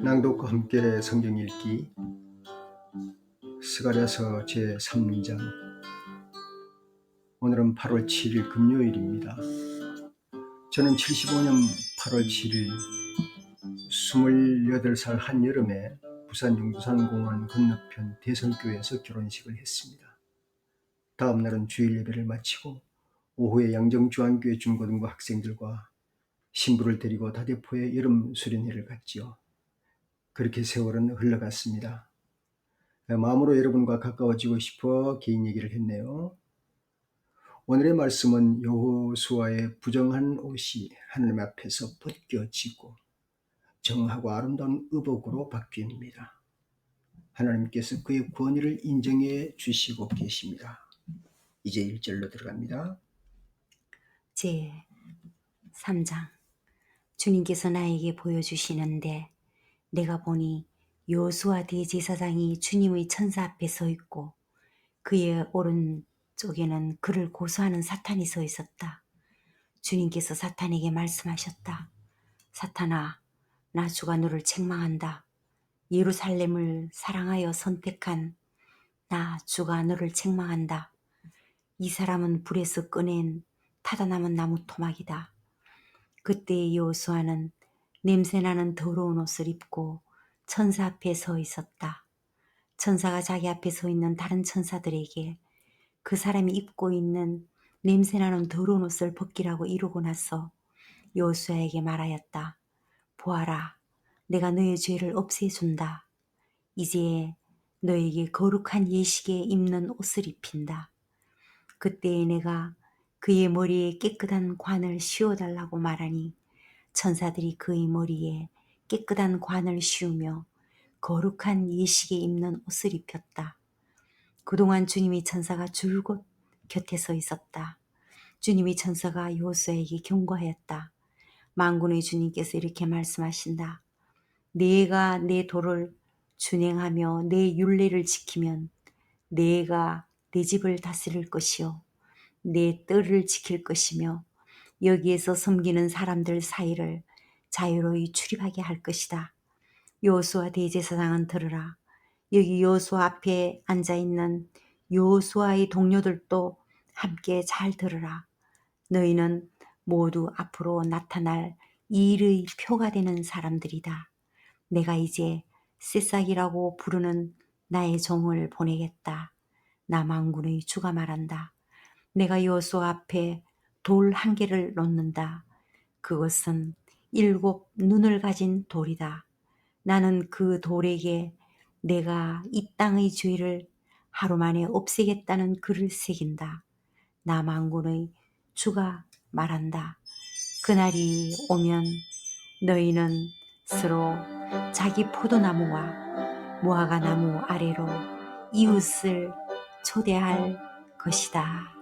낭독과 함께 성경 읽기 스가랴서 제3장 오늘은 8월 7일 금요일입니다. 저는 75년 8월 7일 28살 한여름에 부산 용두산공원 건너편 대성교회에서 결혼식을 했습니다. 다음 날은 주일 예배를 마치고 오후에 양정주안교회 중고등부 학생들과 신부를 데리고 다대포에 여름 수련회를 갔지요. 그렇게 세월은 흘러갔습니다. 마음으로 여러분과 가까워지고 싶어 개인 얘기를 했네요. 오늘의 말씀은 여호수아의 부정한 옷이 하나님 앞에서 벗겨지고 정하고 아름다운 의복으로 바뀝니다. 하나님께서 그의 권위를 인정해 주시고 계십니다. 이제 1절로 들어갑니다. 제 3장 주님께서 나에게 보여주시는데 내가 보니 요수아 대제사장이 주님의 천사 앞에 서 있고 그의 오른쪽에는 그를 고소하는 사탄이 서 있었다. 주님께서 사탄에게 말씀하셨다. 사탄아, 나 주가 너를 책망한다. 예루살렘을 사랑하여 선택한 나 주가 너를 책망한다. 이 사람은 불에서 꺼낸 타다 남은 나무 토막이다. 그때 여호수아는 냄새나는 더러운 옷을 입고 천사 앞에 서 있었다. 천사가 자기 앞에 서 있는 다른 천사들에게 그 사람이 입고 있는 냄새나는 더러운 옷을 벗기라고 이루고 나서 여호수아에게 말하였다. 보아라, 내가 너의 죄를 없애준다. 이제 너에게 거룩한 예식에 입는 옷을 입힌다. 그때에 내가 그의 머리에 깨끗한 관을 씌워달라고 말하니 천사들이 그의 머리에 깨끗한 관을 씌우며 거룩한 예식에 입는 옷을 입혔다. 그동안 주님이 천사가 줄곧 곁에 서 있었다. 주님이 천사가 요수에게 경고하였다. 만군의 주님께서 이렇게 말씀하신다. 내가 내 도를 준행하며 내 윤례를 지키면 내가 내 집을 다스릴 것이요 내 뜰을 지킬 것이며 여기에서 섬기는 사람들 사이를 자유로이 출입하게 할 것이다. 요수아 대제사장은 들으라. 여기 요수아 앞에 앉아 있는 요수아의 동료들도 함께 잘 들으라. 너희는 모두 앞으로 나타날 일의 표가 되는 사람들이다. 내가 이제 새싹이라고 부르는 나의 종을 보내겠다. 나 망군의 주가 말한다. 내가 여수 앞에 돌 한 개를 놓는다. 그것은 일곱 눈을 가진 돌이다. 나는 그 돌에게 내가 이 땅의 죄를 하루 만에 없애겠다는 글을 새긴다. 나 망군의 주가 말한다. 그날이 오면 너희는 서로 자기 포도나무와 무화과 나무 아래로 이웃을 초대할 것이다.